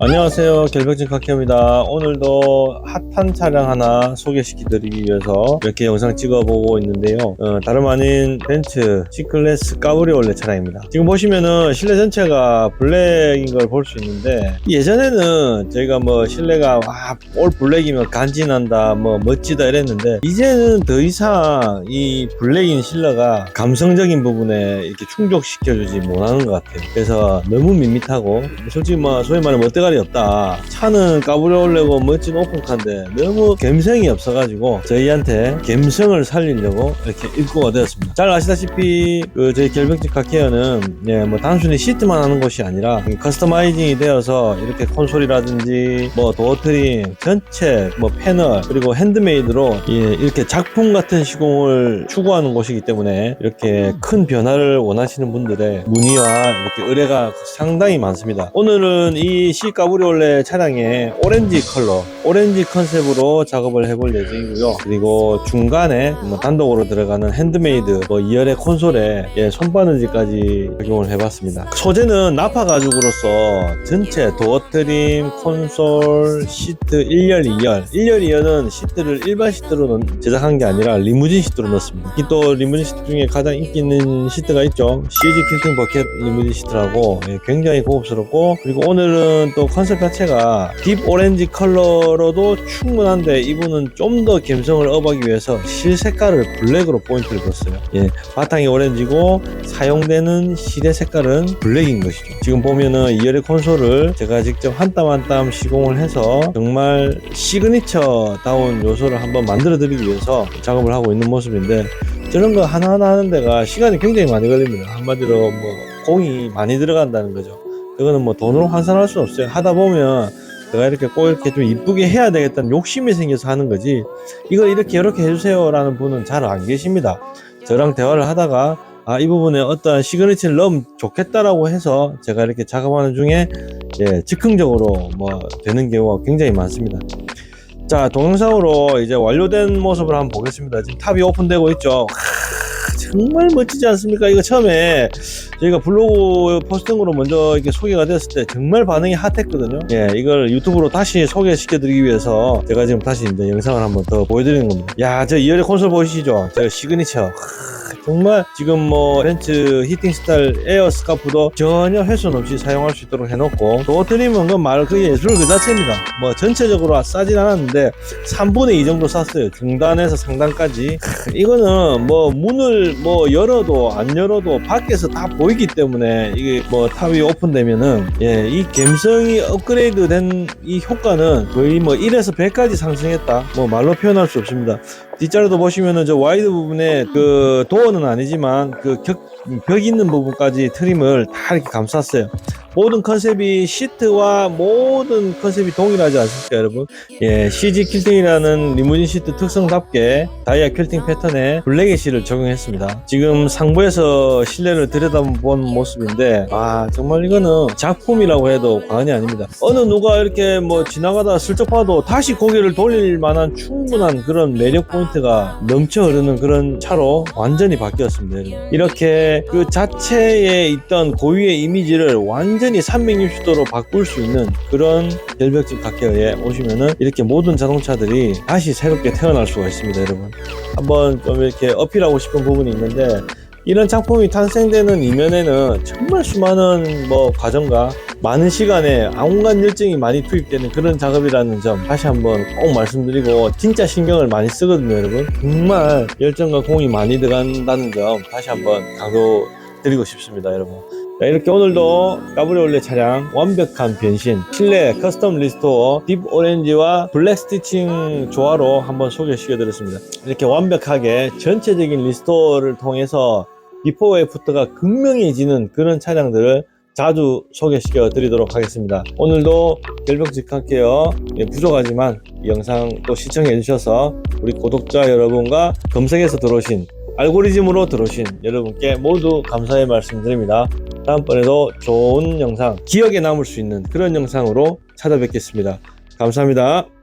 안녕하세요. 결벽진 카케입니다. 오늘도 핫한 차량 하나 소개시켜 드리기 위해서 이렇게 영상 찍어보고 있는데요. 어, 다름 아닌 벤츠 C클래스 까브리올레 차량입니다. 지금 보시면은 실내 전체가 블랙인 걸 볼 수 있는데 예전에는 저희가 뭐 실내가 와, 올 블랙이면 간지난다 뭐 멋지다 이랬는데 이제는 더 이상 이 블랙인 실내가 감성적인 부분에 이렇게 충족시켜주지 못하는 것 같아요. 그래서 너무 밋밋하고 솔직히 뭐 소위 말하면 멋대 가리 없다 차는 까브리올레고 멋진 오픈카인데 너무 감성이 없어가지고 저희한테 감성을 살리려고 이렇게 입고가 되었습니다 잘 아시다시피 그 저희 결벽집 카케어는 예, 뭐 단순히 시트만 하는 곳이 아니라 커스터마이징이 되어서 이렇게 콘솔이라든지 뭐 도어 트림 전체 뭐 패널 그리고 핸드메이드로 예, 이렇게 작품 같은 시공을 추구하는 곳이기 때문에 이렇게 큰 변화를 원하시는 분들의 문의와 이렇게 의뢰가 상당히 많습니다. 오늘은 이 C 까브리 올레 차량의 오렌지 컬러, 오렌지 컨셉으로 작업을 해볼 예정이고요. 그리고 중간에 뭐 단독으로 들어가는 핸드메이드, 뭐 2열의 콘솔에 예, 손바느지까지 적용을 해봤습니다. 소재는 나파 가죽으로서 전체 도어 트림, 콘솔, 시트 1열, 2열. 1열, 2열은 시트를 일반 시트로 넣- 제작한 게 아니라 리무진 시트로 넣었습니다. 이 또 리무진 시트 중에 가장 인기 있는 시트가 있죠. CG 킬팅 버켓 리무진 시트라고 예, 굉장히 고급스럽고 그리고 오늘은 또 컨셉 자체가 딥 오렌지 컬러로도 충분한데 이분은 좀 더 감성을 업하기 위해서 실 색깔을 블랙으로 포인트를 줬어요. 예, 바탕이 오렌지고 사용되는 실의 색깔은 블랙인 것이죠. 지금 보면은 2열의 콘솔을 제가 직접 한 땀 한 땀 시공을 해서 정말 시그니처다운 요소를 한번 만들어 드리기 위해서 작업을 하고 있는 모습인데 저런 거 하나하나 하는 데가 시간이 굉장히 많이 걸립니다. 한마디로 뭐 공이 많이 들어간다는 거죠. 그거는 뭐 돈으로 환산할 수 없어요. 하다 보면 내가 이렇게 꼭 이렇게 좀 이쁘게 해야 되겠다는 욕심이 생겨서 하는 거지 이걸 이렇게 이렇게 해주세요 라는 분은 잘 안 계십니다. 저랑 대화를 하다가 아, 이 부분에 어떤 시그니처를 넣으면 좋겠다라고 해서 제가 이렇게 작업하는 중에 예, 즉흥적으로 뭐 되는 경우가 굉장히 많습니다. 자, 동영상으로 이제 완료된 모습을 한번 보겠습니다. 지금 탑이 오픈되고 있죠. 하, 정말 멋지지 않습니까? 이거 처음에 저희가 블로그 포스팅으로 먼저 이렇게 소개가 됐을 때 정말 반응이 핫했거든요. 예, 이걸 유튜브로 다시 소개시켜드리기 위해서 제가 지금 다시 이제 영상을 한번 더 보여드리는 겁니다. 야, 저 2열의 콘솔 보이시죠? 저 시그니처. 하, 정말 지금 뭐 벤츠 히팅 스타일 에어 스카프도 전혀 훼손 없이 사용할 수 있도록 해놓고 도어 트림은 그말 그 예술 그 자체입니다. 뭐 전체적으로 싸진 않았는데 3분의 2 정도 쌌어요. 중단에서 상단까지. 크, 이거는 뭐 문을 뭐 열어도 안 열어도 밖에서 다 보이기 때문에 이게 뭐 탑이 오픈되면은 예, 이 감성이 업그레이드 된 이 효과는 거의 뭐 1에서 100까지 상승했다. 뭐 말로 표현할 수 없습니다. 뒷자리도 보시면은 저 와이드 부분에 그 도어는 아니지만 그벽 있는 부분까지 트림을 다 이렇게 감쌌어요. 모든 컨셉이 시트와 모든 컨셉이 동일하지 않습니까, 여러분? 예, CG 퀼팅이라는 리무진 시트 특성답게 다이아 퀼팅 패턴에 블랙의 실을 적용했습니다. 지금 상부에서 실내를 들여다본 모습인데, 아, 정말 이거는 작품이라고 해도 과언이 아닙니다. 어느 누가 이렇게 뭐 지나가다 슬쩍 봐도 다시 고개를 돌릴 만한 충분한 그런 매력 포인트가 넘쳐 흐르는 그런 차로 완전히 바뀌었습니다. 여러분. 이렇게 그 자체에 있던 고유의 이미지를 완전 히 360도로 바꿀 수 있는 그런 결벽집 각계에 오시면은 이렇게 모든 자동차들이 다시 새롭게 태어날 수가 있습니다, 여러분. 한번 좀 이렇게 어필하고 싶은 부분이 있는데 이런 작품이 탄생되는 이면에는 정말 수많은 뭐 과정과 많은 시간에 온갖 열정이 많이 투입되는 그런 작업이라는 점 다시 한번 꼭 말씀드리고 진짜 신경을 많이 쓰거든요 여러분 정말 열정과 공이 많이 들어간다는 점 다시 한번 강조 드리고 싶습니다 여러분 자, 이렇게 오늘도 까브리올레 차량 완벽한 변신 실내 커스텀 리스토어 딥 오렌지와 블랙 스티칭 조화로 한번 소개시켜 드렸습니다 이렇게 완벽하게 전체적인 리스토어를 통해서 비포 애프터가 극명해지는 그런 차량들을 자주 소개시켜 드리도록 하겠습니다. 오늘도 결벽 직할게요. 예, 부족하지만 이 영상 또 시청해 주셔서 우리 구독자 여러분과 검색해서 들어오신 알고리즘으로 들어오신 여러분께 모두 감사의 말씀드립니다. 다음번에도 좋은 영상, 기억에 남을 수 있는 그런 영상으로 찾아뵙겠습니다. 감사합니다.